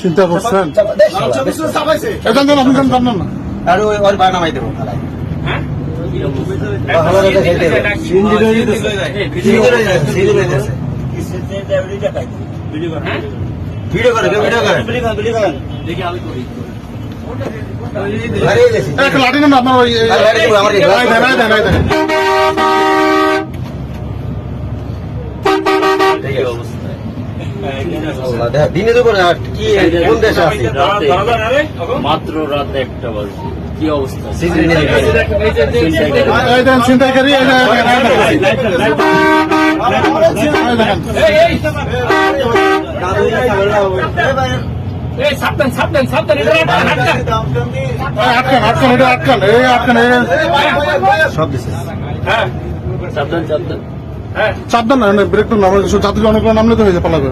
চিন্তা করছেন লাল চব্বিশ চাপাইছে এখান থেকে আপনি জানেন না আর ওই ওর বাড়ি নামাই দেবো খালাই কি অবস্থা ভালো কথা খেলতে সিন্দি রয়ে যেতেছে সিন্দি রয়ে যেতেছে সিন্দি রয়ে যেতেছে ভিডিও করে ভিডিও করে। দেখি আমি করি। লাঠি নেন আপনার ওই আমার এই দেন, দুপুরে আর কি কোন দেশে আছি মাত্র রাত একটা বাজে কি অবস্থা সাবধান সাবধান সাবধান আটকান আটকান, আটকান, এটা আটকান, এই। আটকান, সব দিছে। হ্যাঁ। সাবধান সাবধান। চাপ দেন না ব্রেক তো নামলে যাত্রী অনেক নামলে তো হয়ে হয়েছে পালাবে।